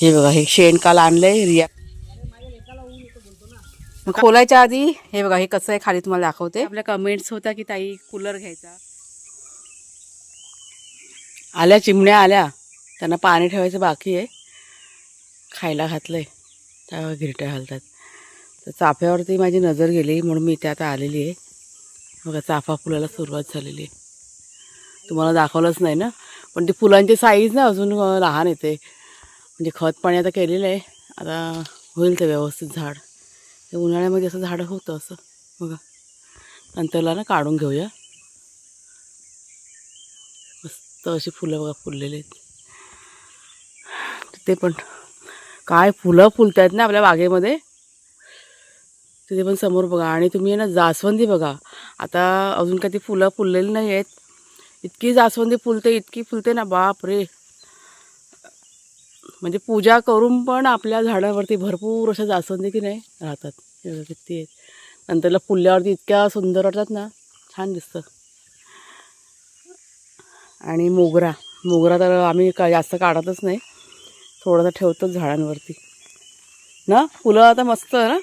हे बघा हे शेण काल आणलंय रिया. खोलायच्या आधी हे बघा हे कसं आहे खाली तुम्हाला दाखवते. आपल्या कमेंट्स होत्या की ताई कूलर घ्यायचा. आल्या चिमण्या आल्या. त्यांना पाणी ठेवायचं बाकी आहे. खायला घातलंय. त्या गिरट्या घालतात. तर चाफ्यावरती माझी नजर गेली म्हणून मी इथे आता आलेली आहे. बघा चाफा फुलाला सुरुवात झालेली आहे. तुम्हाला दाखवलंच नाही ना? पण ती फुलांची साईज ना अजून लहान येते. म्हणजे खत पाणी आता केलेलं आहे. आता होईल ते व्यवस्थित झाड. ते उन्हाळ्यामध्ये असं झाडं होतं असं. बघा. नंतरला ना काढून घेऊया. मस्त अशी फुलं बघा फुललेली आहेत. ते पण काय फुलं फुलत आहेत ना आपल्या बागेमध्ये. तिथे पण समोर बघा. आणि तुम्ही आहे ना जास्वंदी बघा. आता अजून काही ती फुलं फुललेली नाही आहेत. इतकी जास्वंदी फुलते इतकी फुलते ना. बाप रे म्हणजे पूजा करून पण आपल्या झाडावरती भरपूर अशा जास्वंदी की नाही राहतात. किती आहेत. नंतरला फुलल्यावरती इतक्या सुंदर वाटतात ना. छान दिसतं. आणि मोगरा. मोगरा तर आम्ही का जास्त काढतच नाही. थोडासा ठेवतोच झाडांवरती. ना? फुलं आता मस्त ना?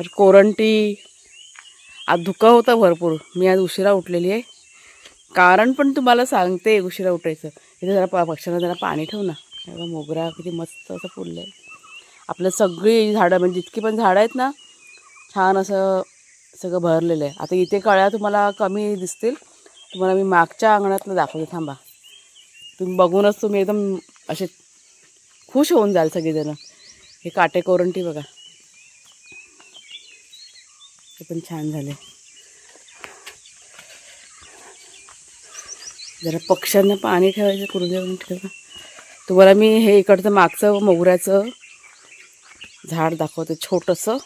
तर कोरंटी. आज धुकं होतं भरपूर. मी आज उशिरा उठलेली आहे. कारण पण तुम्हाला सांगते उशिरा उठायचं. इथे जरा प पक्ष्यांना जरा पाणी ठेव ना. मोगरा किती मस्त असं फुललं आहे आपलं सगळी झाडं म्हणजे जितकी पण झाडं आहेत ना छान असं सगळं भरलेलं आहे आता इथे कळ्या तुम्हाला कमी दिसतील. तुम्हाला मी मागच्या अंगणातलं दाखवते थांबा. तुम्ही बघूनच तुम्ही एकदम असे खुश होऊन जाल सगळेजण. हे काटे कोरंटी बघा. ते पण छान झाले जरा पक्ष्यांना पाणी ठेवायचं कुरुद्यावरून ठेवा तुम्हाला मी हे इकडचं मागचं मोगऱ्याचं झाड दाखवते छोटंसं.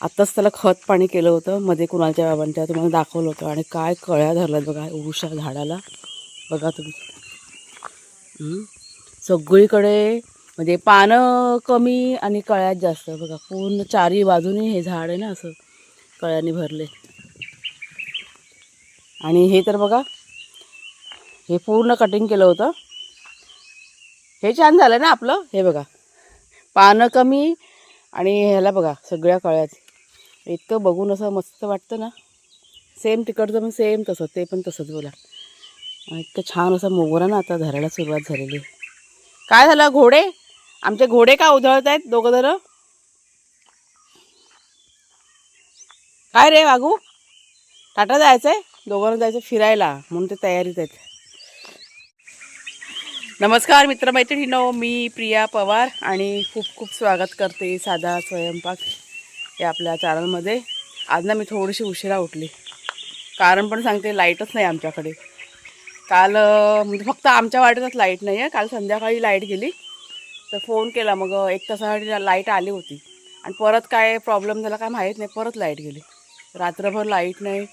आत्ताच त्याला खत पाणी केलं होतं मध्ये कुणालच्या बाबांच्या तुम्हाला दाखवलं होतं. आणि काय कळ्या धरल्यात बघा उषा झाडाला. बघा तुम्ही. सगळीकडे म्हणजे पानं कमी आणि कळ्यात जास्त. बघा पूर्ण चारी बाजूनी हे झाड आहे ना असं कळ्याने भरले. आणि हे तर बघा हे पूर्ण कटिंग केलं होतं. हे छान झालं ना आपलं? हे बघा. पानं कमी आणि ह्याला बघा सगळ्या कळ्यात. इतकं बघून असं मस्त वाटतं ना. सेम तिकडचं पण सेम तसं ते पण तसंच बोला. इतकं छान असं मोगरा ना आता धरायला सुरुवात झालेली आहे. काय झालं घोडे? आमचे घोडे का उधळत आहेत दोघं जण? काय रे वागू टाटा जायचं आहे दोघांना जायचं फिरायला म्हणून ते तयारीत आहेत. नमस्कार मित्रमैत्रिणीनो मी प्रिया पवार आणि खूप खूप स्वागत करते साधा स्वयंपाक या आपल्या चॅनलमध्ये आज ना मी थोडीशी उशिरा उठली. कारण पण सांगते लाईटच नाही आमच्याकडे. काल म्हणजे फक्त आमच्या वाटेतच लाइट नाही आहे काल संध्याकाळी लाइट गेली. तर फोन केला. मग एक तासासाठी लाइट आली होती. आणि परत काय प्रॉब्लेम झाला काय माहीत नाही. परत लाइट गेली. रात्रभर लाइट नाही.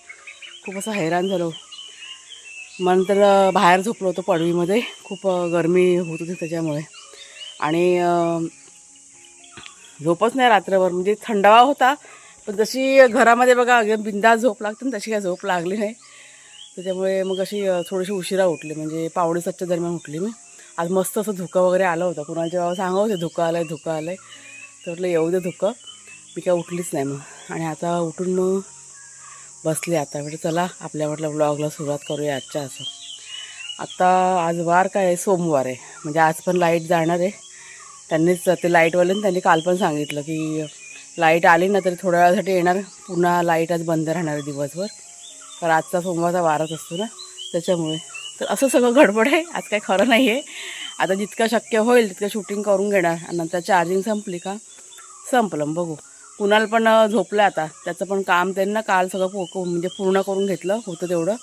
खूप असं हैराण झालो. मग नंतर बाहेर झोपलो होतो पडवीमध्ये. खूप गरमी होत होती त्याच्यामुळे. आणि झोपच नाही रात्रभर. म्हणजे थंडावा होता पण जशी घरामध्ये बघा एकदम बिंदास झोप लागते ना तशी काय झोप लागली नाही. त्याच्यामुळे मग अशी थोडीशी उशिरा उठली. म्हणजे पावणे सातच्या दरम्यान उठली मी. आज मस्त असं धुकं वगैरे आलं होतं. कुणाच्या बाबा सांगा होते धुकं आलं आहे धुकं आलं आहे तर म्हटलं येऊ दे धुकं. मी काय उठलीच नाही मग. आणि आता उठून मग बसले आता. म्हणजे चला आपल्या म्हटलं ब्लॉगला सुरुवात करूया आजच्या असं. आता आज वार काय आहे? सोमवार आहे. म्हणजे आज पण लाइट जाणार आहे. त्यांनीच ते लाईटवाल्याने त्यांनी काल पण सांगितलं की लाइट आली ना तरी थोड्या वेळासाठी येणार. पुन्हा लाइट आज बंद राहणार आहे दिवसभर. तर आजचा सोमवारचा वारच असतो ना. त्याच्यामुळे. तर असं सगळं गडबड आहे. आज काही खरं नाही आहे आता जितकं शक्य होईल तितकं शूटिंग करून घेणार. आणि नंतर चार्जिंग संपली का? संपलं. बघू. कुणाल पण झोपलं आता. त्याचं पण काम त्यांना काल सगळं पो को- म्हणजे पूर्ण करून घेतलं होतं तेवढं.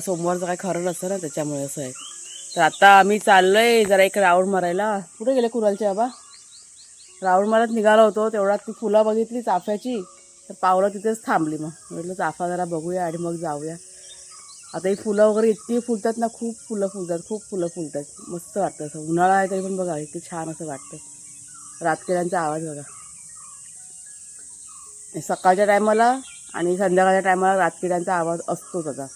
सोमवारचं काय खरं नसतं ना त्याच्यामुळे असं आहे. तर आता आम्ही चाललो आहे जरा एक राऊंड मारायला. कुठे गेले कुणालचे बाबा? राऊंड मारत निघालो होतो तेवढ्यात ती फुलं बघितली चाफ्याची. तर पावलं तिथेच थांबली मग. म्हटलं चाफा जरा बघूया आणि मग जाऊया. आता ही फुलं वगैरे इतकी फुलतात ना खूप फुलं फुलतात खूप फुलं फुलतात. मस्त वाटतं असं. उन्हाळा आहे तरी पण बघा इतकी छान असं वाटतं. रातकिड्यांचा आवाज बघा. सकाळच्या टायमाला आणि संध्याकाळच्या टायमाला रातकिड्यांचा आवाज असतोच आता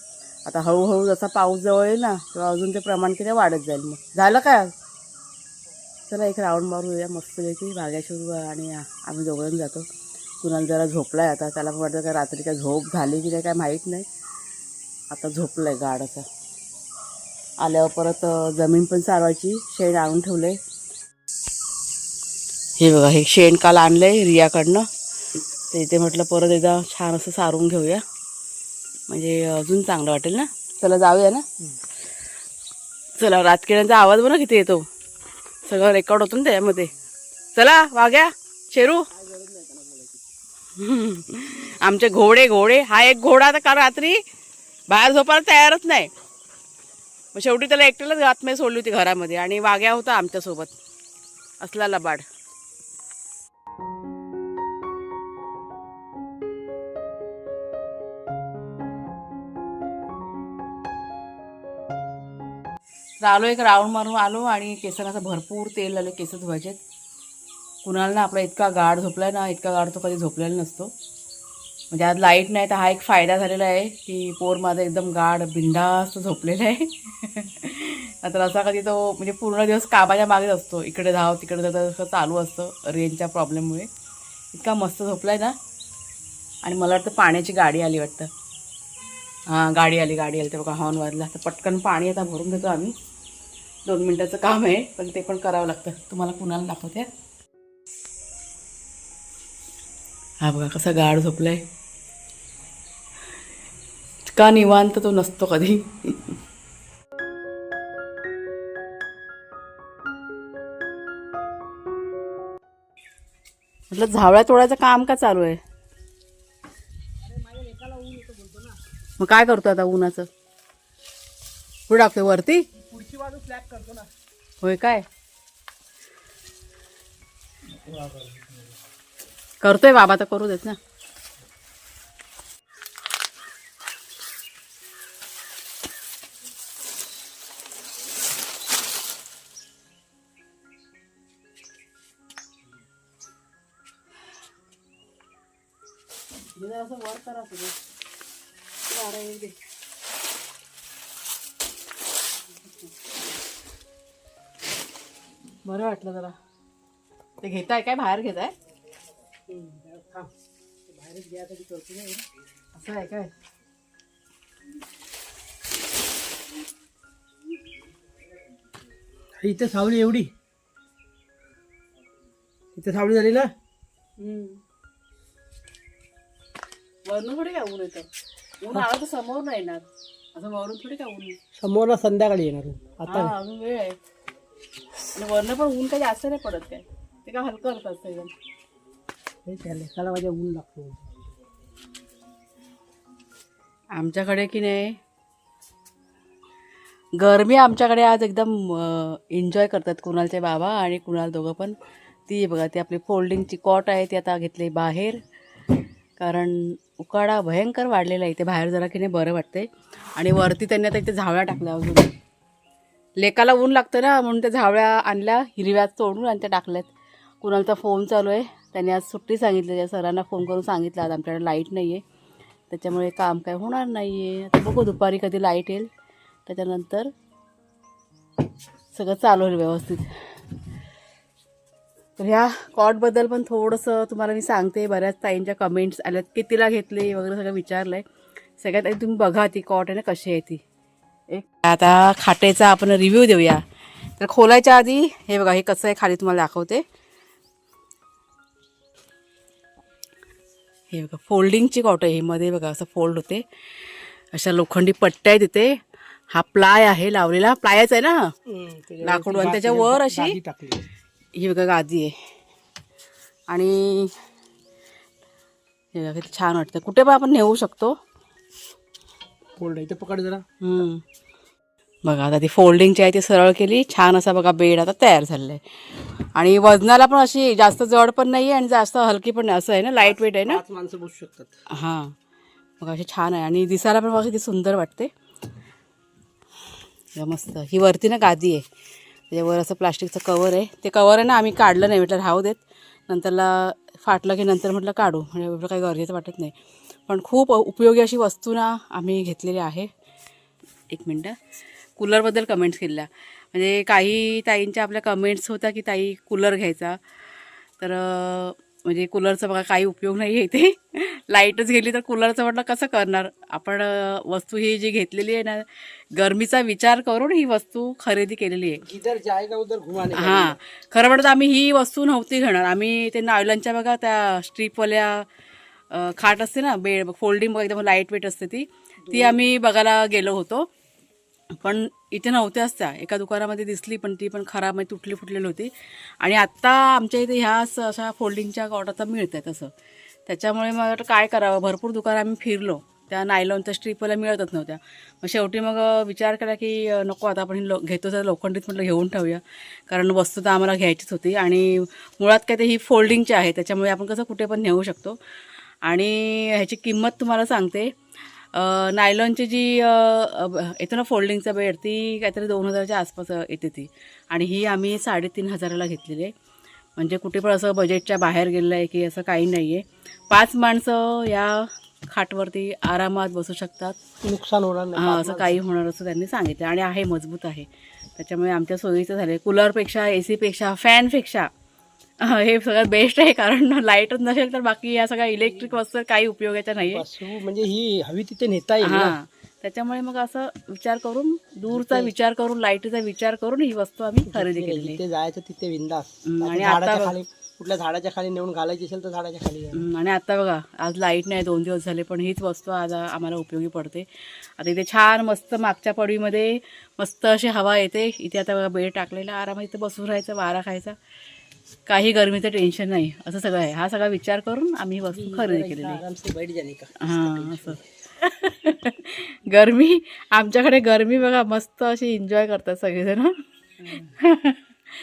आता हळूहळू जसा पाऊस जवळ येईल ना तेव्हा अजून ते प्रमाण किती वाढत जाईल मग. झालं काय चला एक राऊंड मारूया मस्तपैकी भाग्याशोर आणि आम्ही दोघं जातो. कुणाला जरा झोपला आहे आता त्याला वाटतं का रात्री काय झोप झाली की नाही काय माहीत नाही. आता झोपलाय गाड असं आल्यावर परत जमीन पण सारवायची शेण आणून ठेवलं आहे हे बघा हे शेण काल आहे रियाकडनं. तर इथे म्हटलं परत एकदा छान असं सारून घेऊया. म्हणजे अजून चांगलं वाटेल ना? चला जाऊया ना? चला रातकिड्यांचा आवाज बघा किती येतो. सगळं रेकॉर्ड होतो ना त्यामध्ये चला वाघ्या शेरू. आमचे घोडे घोडे. हा एक घोडा तर काल रात्री बाहेर झोपायला तयारच नाही. मग शेवटी त्याला एकट्यालाच आतमध्ये सोडली होती घरामध्ये. आणि वाघ्या होता आमच्यासोबत. असला लबाड. तर आलो एक राऊंड मारून आलो आणि केसांना असं भरपूर तेल लावलं केस धुवायचे कुणाला ना आपला इतका गाढ झोपला ना इतका गाढ तो कधी झोपलेला नसतो. म्हणजे आज लाइट नाही तर हा एक फायदा झालेला आहे की पोर माझा एकदम गाढ बिंदास्त झोपलेला आहे. तर असा कधी तो म्हणजे पूर्ण दिवस कामाच्या मागेच असतो. इकडे धाव तिकडे जातं असं चालू असतं रेंजच्या प्रॉब्लेममुळे इतका मस्त झोपलाय ना. आणि मला वाटतं पाण्याची गाडी आली वाटतं. हां गाडी आली गाडी आली. तर बघा हॉर्न वाजला. तर पटकन पाणी आता भरून देतो आम्ही. दोन मिनटाचं काम आहे पण ते पण करावं लागतं. तुम्हाला कुणाला दाखवते? हा बघा कसा गाढ झोपलाय. का निवांत तो नसतो कधी? म्हटलं झावळ्या तोडायचं काम का चालू आहे? मग काय करतो आता उन्हाचं? पुढे टाकतो वरती? बाजू करतो ना. होय काय? करतोय बाबा तर करू देत ना. असं वर करा सगळं वारा येऊ बरं वाटलं जरा. ते घेताय काय? बाहेर घेताय? बाहेरच घ्यायसाठी करतो ना असं आहे काय? इथं सावली एवढी. इथं सावली झाली ना? वरून थोडी काय ऊन येतं? ऊन आलं तर समोर नाही येणार. असं वरून थोडी काय ऊन समोर ना संध्याकाळी येणार. आता अजून वेळ आहे. आणि वरनं पण ऊन काही जास्त नाही पडत काय? ते काय हलकं हलकं असतं एकदम. हे माझ्या ऊन लागतो. आमच्याकडे की नाही? गरमी आमच्याकडे आज एकदम एन्जॉय करतात कुणालचे बाबा आणि कुणाल दोघं पण. ती बघा ती आपली फोल्डिंगची कॉट आहे ती आता घेतली बाहेर. कारण उकाडा भयंकर वाढलेला आहे. इथे बाहेर जरा की नाही बरं वाटते आणि वरती त्यांनी आता इथे झावळ्या टाकल्या अजून. लेकाला ऊन लागतं ना म्हणून त्या झावळ्या आणल्या हिरव्या तोडून आणि त्या टाकल्यात. कुणालचा फोन चालू आहे. त्यांनी आज सुट्टी सांगितली त्या सरांना फोन करून सांगितलं आज आमच्याकडे लाइट नाही आहे त्याच्यामुळे काम काय होणार नाही आहे आता बघू दुपारी कधी लाइट येईल. त्याच्यानंतर सगळं चालू होईल व्यवस्थित. तर ह्या कॉटबद्दल पण थोडंसं तुम्हाला मी सांगते. बऱ्याच ताईंच्या कमेंट्स आल्यात. कितीला घेतले वगैरे सगळं विचारलं आहे सगळ्यात आधी तुम्ही बघा ती कॉट आहे ना कशी आहे ती. एक आता खाटेचा आपण रिव्ह्यू देऊया. तर खोलायच्या आधी हे बघा हे कसं आहे खाली तुम्हाला दाखवते. हे बघा फोल्डिंगची कॉट आहे. हे मध्ये बघा असं फोल्ड होते. अशा लोखंडी पट्ट्या आहेत तिथे. हा प्लाय आहे लावलेला. प्लायच आहे ना? लाकूड आणि त्याच्या वर अशी. ही बघा गादी आहे. आणि हे बघा किती छान वाटतं कुठे पण आपण नेऊ शकतो. फोल्ड इथे पकड जरा. बघा आता ती फोल्डिंगची आहे ती सरळ केली. छान असा बघा बेड आता तयार झालेला आहे आणि वजनाला पण अशी जास्त जड पण नाही आहे आणि जास्त हलकी पण नाही. असं आहे ना लाइट वेट आहे ना? माणसं बसू शकतात. हां. मग अशी छान आहे. आणि दिसायला पण बघा किती सुंदर वाटते या मस्त. ही वरती ना गादी आहे. त्याच्यावर असं प्लास्टिकचं कवर आहे. ते कवर आहे ना आम्ही काढलं नाही. म्हटलं राहू देत. नंतरला फाटलं की नंतर म्हटलं काढू. म्हणजे एवढं काही गरजेचं वाटत नाही. पण खूप उपयोगी अशी वस्तू ना आम्ही घेतलेली आहे. एक मिनटं. कूलरबद्दल कमेंट्स केल्या म्हणजे काही ताईंच्या आपल्या कमेंट्स होत्या की ताई कूलर घ्यायचा. तर म्हणजे कूलरचा बघा काही उपयोग नाही आहे इथे. लाईटच गेली तर कूलरचं म्हटलं कसं करणार? आपण वस्तू ही जी घेतलेली आहे ना गरमीचा विचार करून ही वस्तू खरेदी केलेली आहे. हां. खरं म्हणतं आम्ही ही वस्तू नव्हती घेणार. आम्ही ते नायलॉनच्या बघा त्या स्ट्रीपवाल्या खाट असते ना बेड फोल्डिंग बघा एकदम लाइट वेट असते ती. ती आम्ही बघायला गेलो होतो. पण इथे नव्हत्याच त्या एका दुकानामध्ये दिसली पण ती पण खराब म्हणजे तुटली फुटलेली होती. आणि आत्ता आमच्या इथे ह्या स- अशा फोल्डिंगच्या कॉट आता मिळत आहे तसं त्याच्यामुळे मग काय करावं? भरपूर दुकान आम्ही फिरलो. त्या नायलॉनच्या स्ट्रीपला मिळतच नव्हत्या. मग शेवटी मग विचार केला की नको आता आपण लो घेतो तर लोखंडीत म्हटलं घेऊन ठेवूया. कारण वस्तू तर आम्हाला घ्यायचीच होती. आणि मुळात काय ते ही फोल्डिंगची आहे. त्याच्यामुळे आपण कसं कुठे पण नेऊ शकतो. आणि ह्याची किंमत तुम्हाला सांगते. नायलॉनची जी येतो ना फोल्डिंगचा बेड ती काहीतरी दोन हजाराच्या आसपास येते ती. आणि ही आम्ही साडेतीन हजाराला घेतलेली आहे. म्हणजे कुठे पण असं बजेटच्या बाहेर गेलेलं आहे की असं काही नाही आहे पाच माणसं या खाटवरती आरामात बसू शकतात. नुकसान होणार नाही. हा असं काही होणार असं त्यांनी सांगितलं. आणि आहे मजबूत आहे. त्याच्यामुळे आमच्या सोयीचं झालं कूलरपेक्षा ए सीपेक्षा फॅनपेक्षा हे सगळं बेस्ट आहे कारण लाईटच नसेल तर बाकी या सगळ्या इलेक्ट्रिक वस्तू काही उपयोगाच्या नाही म्हणजे ही हवी तिथे नेता येईल. हां त्याच्यामुळे मग असं विचार करून दूरचा विचार करून लाईटीचा विचार करून ही वस्तू आम्ही खरेदी आहे. जिथे जायचं तिथे विंदास आणि आता- कुठल्या झाडाच्या खाली नेऊन घालायची असेल तर झाडाच्या खाली आणि आता बघा आज लाइट नाही दोन दिवस झाले पण हीच वस्तू आज आम्हाला उपयोगी पडते. आता इथे छान मस्त मागच्या पडवीमध्ये मस्त अशी हवा येते. इथे आता बघा बेड टाकलेला आरामात इथे बसून राहायचं वारा खायचा. काही गरमीचं टेन्शन नाही. असं सगळं आहे. हा सगळा विचार करून आम्ही वस्तू खरेदी केलेली. आहे आराम से बैठ जाने का? हां असं गरमी आमच्याकडे गरमी बघा मस्त अशी एन्जॉय करतात सगळेजण.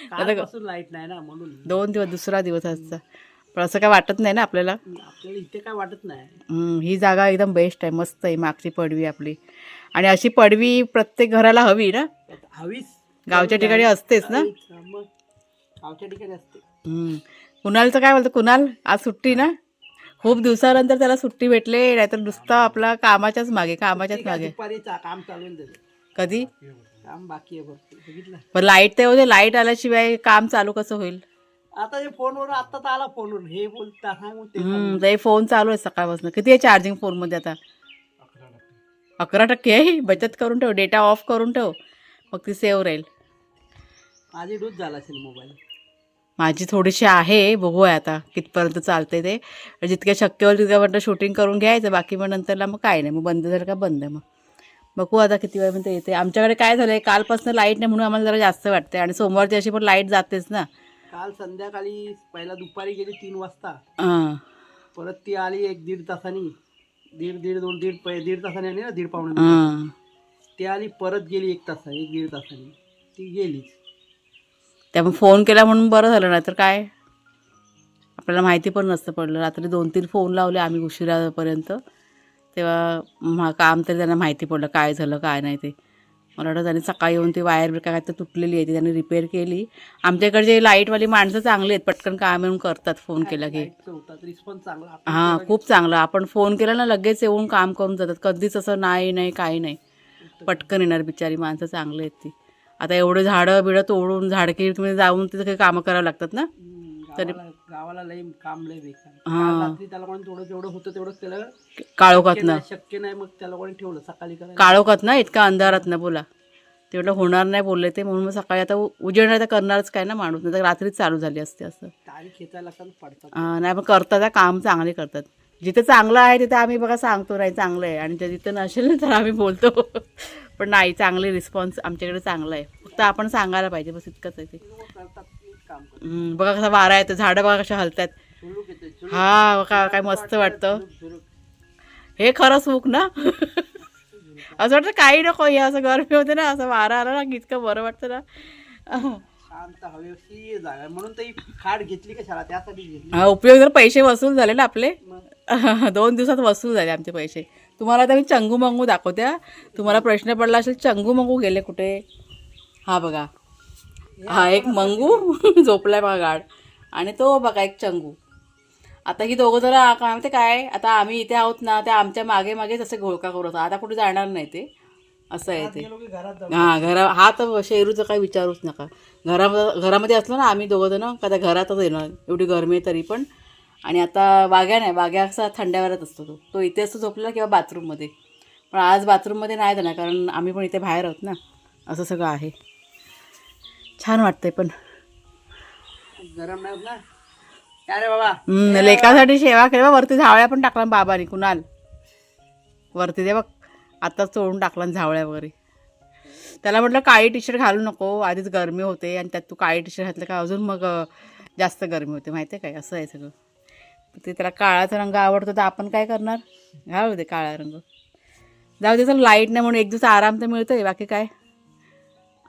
कालपासून लाइट नाही ना म्हणून. दोन दिवस दुसरा दिवस आजचा पण असं काय वाटत नाही ना आपल्याला? आपल्याला इथे काय वाटत नाही. ही जागा एकदम बेस्ट आहे. मस्त आहे मागची पडवी आपली. आणि अशी पडवी प्रत्येक घराला हवी ना? हवीच. गावच्या ठिकाणी असतेच ना? गावच्या ठिकाणी असते. कुणालचं काय बोलतं? कुणाल? आज सुट्टी ना? खूप दिवसानंतर त्याला सुट्टी भेटले नाहीतर नुसता आपला कामाच्याच मागे कामाच्याच मागे. काम दिलं कधी? काम बाकी आहे लाइट तर होते लाइट आल्याशिवाय काम चालू कसं होईल? आता हे फोनवर आता आला फोनवर हे बोलता ते ते फोन चालू आहे सकाळपासून. किती आहे चार्जिंग फोनमध्ये आता? अकरा टक्के. आहे बचत करून ठेव डेटा ऑफ करून ठेव मग ती सेव्ह राहील. माझी डोस झाला असेल मोबाईल माझी थोडीशी आहे बघूया आता कितपर्यंत चालते ते. जितक्या शक्य होईल तितक्यापर्यंत शूटिंग करून घ्यायचं बाकी मग नंतरला मग काय नाही मग बंद झालं का बंद आहे मग. बघू आता किती वेळपर्यंत येते आमच्याकडे काय झालं आहे कालपासून लाइट नाही म्हणून आम्हाला जरा जास्त वाटते आणि सोमवारची अशी पण लाइट जातेच ना. काल संध्याकाळी पहिला दुपारी गेली तीन वाजता. हां. परत ती आली एक दीड तासानी. दीड दीड दोन दीड पै- दीड तासाने आली ना दीड पावणे. हां. ती आली परत गेली एक तासा एक दीड तासाने. ती गेलीच. त्यामुळे फोन केला म्हणून बरं झालं नाही तर काय? आपल्याला माहिती पण नसतं पडलं. रात्री दोन तीन फोन लावले आम्ही उशिरापर्यंत. तेव्हा मा काम तरी त्यांना माहिती पडलं काय झालं काय नाही ते. मला वाटतं त्यांनी सकाळी येऊन ती वायर बिर काय तर तुटलेली आहे ती त्यांनी रिपेअर केली. आमच्या इकडचे लाईटवाली माणसं चांगली आहेत पटकन काम येऊन करतात फोन केला की. हां खूप चांगलं. आपण फोन केला ना लगेच येऊन काम करून जातात. कधीच असं नाही नाही काही नाही. पटकन येणार बिचारी माणसं चांगली आहेत ती. आता एवढे झाडं बिडं तोडून झाडकी जाऊन तिथं काही कामं करावं लागतात ना? हम्म, गावाला लय काम लय बेकार. हां. रात्री त्याला कोणी थोडं जेवढं होतं तेवढं केलं काळोखात शक्य ना? नाही- शक्य नाही मग त्याला कोणी ठेवलं सकाळी करायला. काळोखात ना? इतका अंधारात ना बोला. तेवढं होणार नाही बोलले ते म्हणून मग सकाळी आता उ- उजेड नाही तर करणारच काय ना माणूस? नाही तर रात्रीच चालू झाली असते असं. तारी खेचायला लागतात पडतात. अं, नाही पण करतात हा, काम चांगले करतात. जिथे चांगलं आहे तिथे आम्ही बघा सांगतो नाही चांगलं आहे. आणि जिथं नसेल ना तर आम्ही बोलतो. पण नाही चांगले रिस्पॉन्स आमच्याकडे चांगला आहे. फक्त आपण सांगायला पाहिजे बस इतकंच आहे ते. बघा कसा वारा येतो झाडं बघा कशा हलतात हा बघा काय मस्त वाटतं. हे खरं सुख ना? असं वाटतं काही नको हे असं गरमी होते ना असं वारा आला ना की इतकं बरं वाटतं ना. म्हणून उपयोग जर पैसे वसूल झाले ना आपले दोन दिवसात वसूल झाले आमचे पैसे. तुम्हाला आता मी चंगू मंगू दाखवते तुम्हाला प्रश्न पडला असेल चंगू मंगू गेले कुठे? हा बघा. हा एक मंगू झोपलाय बघा गाड. आणि तो बघा एक चंगू. आता ही दोघं जरा काय म्हणते काय? आता आम्ही इथे आहोत ना त्या आमच्या मागे मागेच असे घोळका करत आता कुठे जाणार नाही ते. असं आहे ते. हां हा घरा हा तर शेरूचं काही विचारूच नका. घरामध्ये घरामध्ये असलो ना आम्ही दोघं जण का त्या घरातच येणार. एवढी गरमी आहे तरी पण. आणि आता बाग्या नाही बाग्या असा थंड्यावरच असतो तो. तो इथे असतो झोपलेला किंवा बाथरूममध्ये. पण आज बाथरूममध्ये नाही जाणार कारण आम्ही पण इथे बाहेर आहोत ना. असं सगळं आहे. छान वाटतंय पण. गरम नाही ना? काय रे बाबा. लेकासाठी शेवा केली वरती झावळ्या पण टाकला बाबाने कुणाल? वरती ते बघ. आताच चोळून टाकला झावळ्या वगैरे. त्याला म्हटलं काळी टी शर्ट घालू नको. आधीच गरमी होते आणि त्यात तू काळी टी शर्ट घातलं का? अजून मग जास्त गरमी होते. माहिती आहे काय? असं आहे सगळं. ते त्याला काळाचा रंग आवडतो तर आपण काय करणार? घालू दे काळा रंग. जाऊ दे चल लाइट नाही म्हणून एक दिवस आराम तर मिळतोय बाकी काय?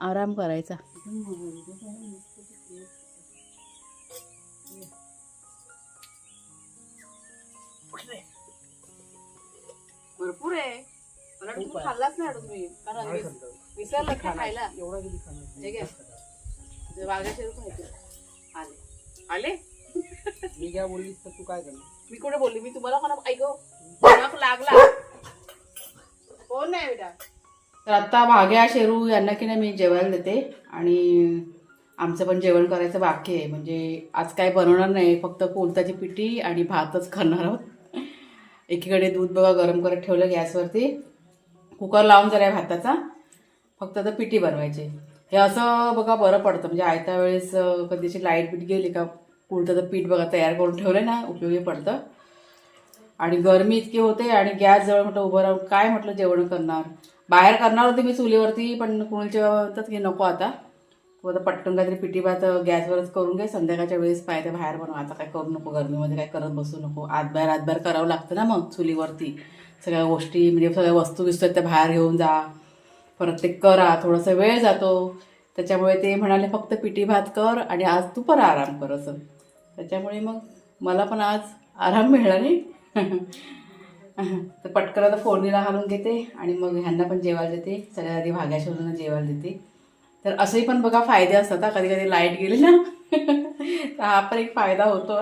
आराम करायचा. भरपूर आहे. मला तू खाल्लाच नाही वाटत मी. कारण विसरलं का खायला? एवढा आले. आले? मी काय बोललीस तर तू काय करणार? मी कुठे बोलली? मी तुम्हाला कोणा ऐक कोणाक लागला. कोण नाही बेटा? तर आता भाग्या शेरू यांना की नाही मी जेवायला देते. आणि आमचं पण जेवण करायचं बाकी आहे. म्हणजे आज काय बनवणार नाही फक्त कोलताची पिठी आणि भातच करणार आहोत. एकीकडे दूध बघा गरम करत ठेवलं गॅसवरती. कुकर लावून जरा आहे भाताचा. फक्त आता पिठी बनवायची. हे असं बघा बरं पडतं. म्हणजे आयत्या वेळेस कधीची लाइट बीट गेली का कुळताचं पीठ बघा तयार करून ठेवलं ना उपयोगी पडतं. आणि गरमी इतकी होते आणि गॅस जवळ म्हटलं उभं राहून काय म्हटलं जेवण करणार? बाहेर करणार होते मी चुलीवरती पण कुणीच्या म्हणतात की नको आता. तू आता पटकन काहीतरी पिठी भात गॅसवरच करून घे संध्याकाळच्या वेळेस पाहिजे बाहेर बनव. आता काय करू नको गरमीमध्ये काय करत बसू नको. आतबाहेर आतबाहेर करावं लागतं ना मग चुलीवरती. सगळ्या गोष्टी म्हणजे सगळ्या वस्तू बिस्तू आहेत त्या बाहेर घेऊन जा. परत ते करा थोडासा वेळ जातो. त्याच्यामुळे ते म्हणाले फक्त पिठी भात कर आणि आज तू पण आराम कर असं. त्याच्यामुळे मग मला पण आज आराम मिळाला नाही. तर पटकन आता फोडणीला घालून घेते आणि मग ह्यांना पण जेवायला देते. सगळ्या आधी भाग्या शोधून जेवायला देते. तर असंही पण बघा फायदे असतात हा. कधी कधी लाइट गेली ना तर हा पण एक फायदा होतो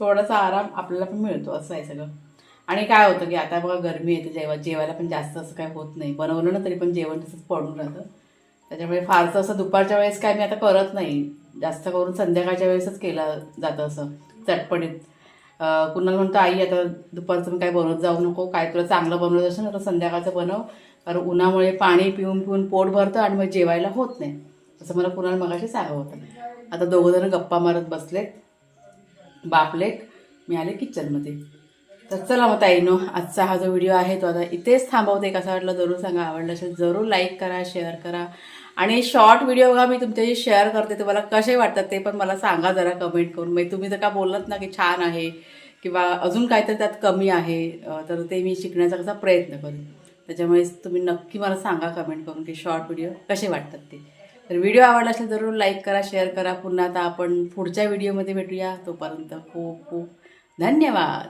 थोडासा आराम आपल्याला पण मिळतो असं आहे सगळं. आणि काय होतं की आता बघा गरमी येते जेव्हा जेवायला पण जास्त असं काय होत नाही. बनवलं ना तरी पण जेवण तसंच पडून राहतं. त्याच्यामुळे फारसं असं दुपारच्या वेळेस काय मी आता करत नाही. जास्त करून संध्याकाळच्या वेळेसच केलं जातं असं चटपटीत. कुणाला म्हणतो आई आता दुपारचं काय बनवत जाऊ नको काय तुला चांगलं बनवत असेल ना तर संध्याकाळचं बनव. कारण उन्हामुळे पाणी पिऊन पिऊन पोट भरतं आणि मग जेवायला होत नाही. असं मला कुणाला मगाशी सांगा होतं. आता दोघं जण गप्पा मारत बसलेत. बापलेत मी आले किचनमध्ये. तर चला मग ताईनो आजचा हा जो व्हिडिओ आहे तो आता इथेच थांबवते. कसा वाटला जरूर सांगा. आवडला असेल जरूर लाईक करा शेअर करा. आणि शॉर्ट व्हिडिओ बघा मी तुमच्याशी शेअर करते तुम्हाला कसे वाटतात ते पण मला सांगा जरा कमेंट करून. म्हणजे तुम्ही जर का बोललात ना की छान आहे किंवा अजून काहीतरी त्यात कमी आहे तर ते मी शिकण्याचा कसा प्रयत्न करेन त्याच्यामुळे तुम्ही नक्की मला सांगा कमेंट करून की शॉर्ट व्हिडिओ कसे वाटतात ते. तर व्हिडिओ आवडला असेल जरूर लाईक करा शेअर करा. पुन्हा आता आपण पुढच्या व्हिडिओमध्ये भेटूया. तोपर्यंत खूप खूप धन्यवाद.